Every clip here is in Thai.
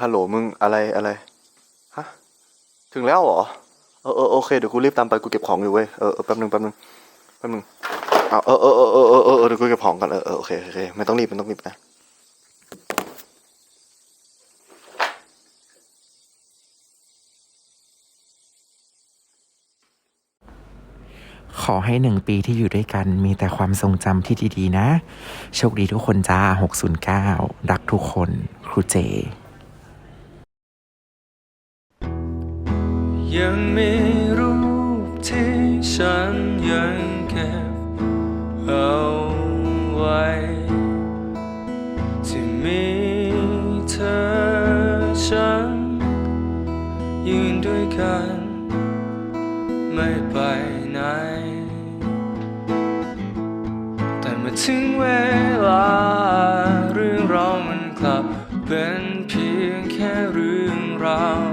ฮัลโหลมึงอะไรอะไรฮะถึงแล้วเหรอเออเออโอเคเดี๋ยวกูรีบตามไปกูเก็บของอยู่เว้ยเออเออแป๊บนึงแป๊บนึงแป๊บนึงเอาเออเออเออเออเออเออเดี๋ยวกูเก็บของก่อนเออเออโอเคโอเคไม่ต้องรีบไม่ต้องรีบนะขอให้หนึ่งปีที่อยู่ด้วยกันมีแต่ความทรงจำที่ดี ๆ นะ โชคดีทุกคนจ้า 609 รักทุกคน ครูเจ ยังมีรูปที่ฉันยังเก็บเอาไว้ ที่มีเธอฉันยืนด้วยกัน ไม่ไปไหน แต่เมื่อถึงเวลาเรื่องราวมันกลับเป็นเพียงแค่เรื่องราว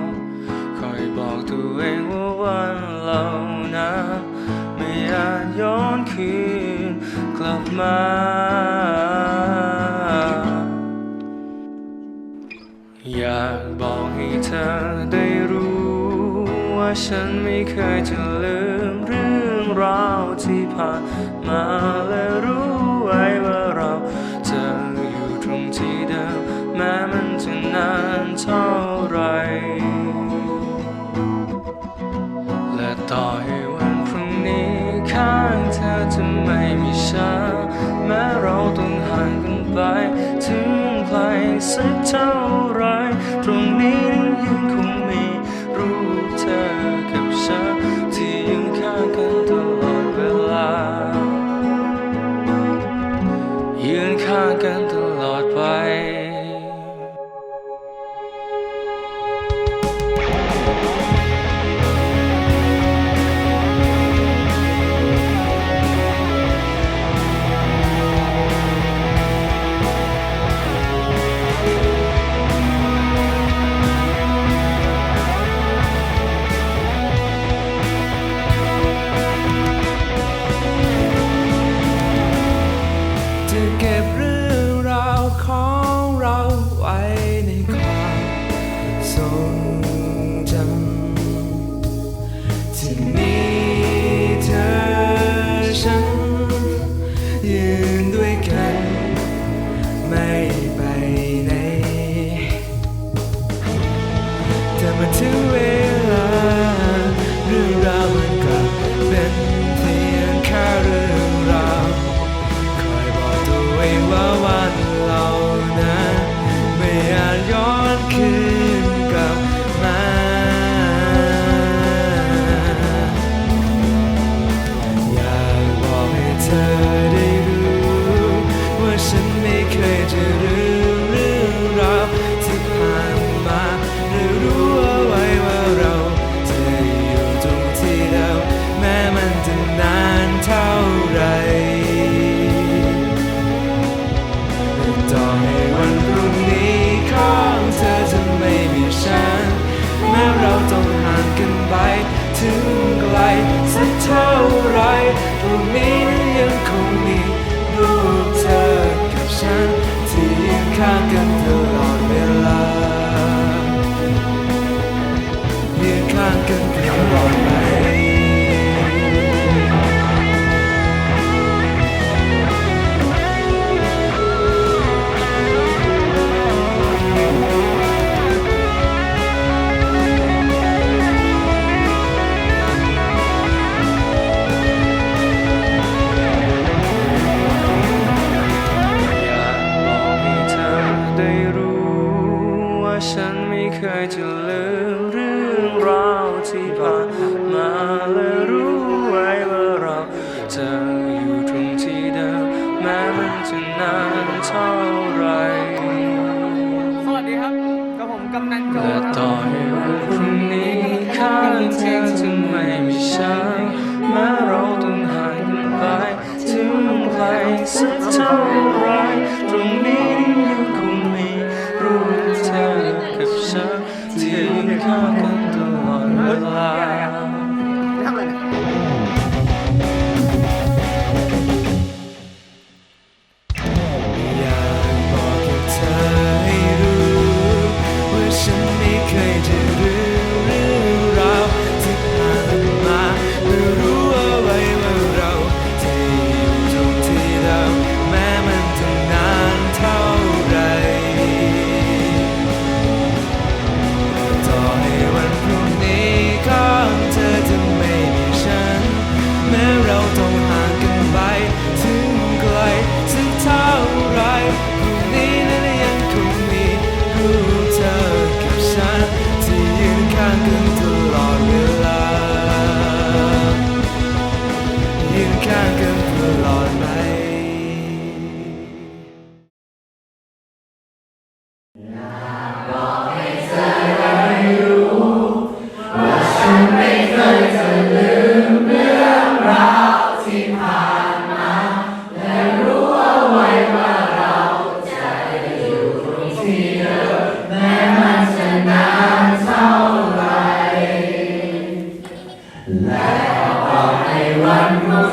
ย้อนคืนกลับมา อยากบอกให้เธอได้รู้ ว่าฉันไม่เคยจะลืมเรื่องราวที่ผ่านมาและรู้ไว้ว่าเราจะอยู่ตรงที่เดิมแม้มันจะนานเท่า สัก แต่ กันไป ถึงไกลสักเท่าไรตรงนี้ ลืมเรื่องราวที่ผ่าน Carioca.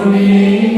ฮ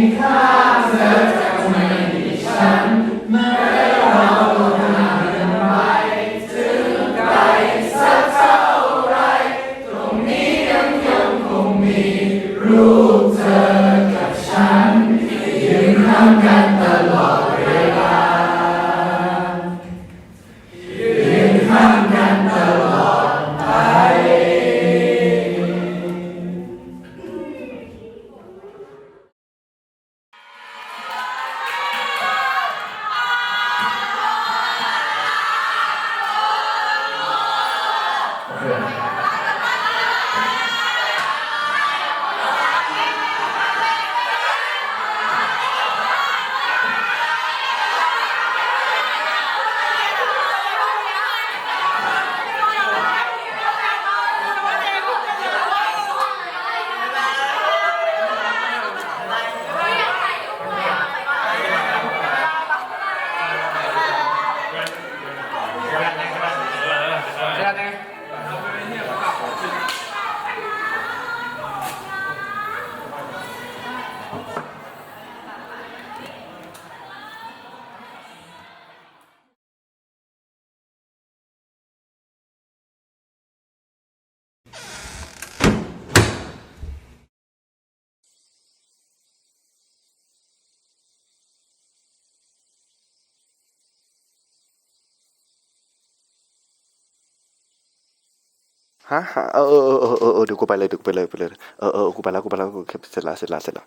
ฮะเออเออเออเออเออเดี๋ยวกูไปเลยเดี๋ยวกูไปเลยไปเลยเออเออกูไปแล้วกูไปแล้วกูเสร็จแล้วเสร็จแล้วเสร็จแล้ว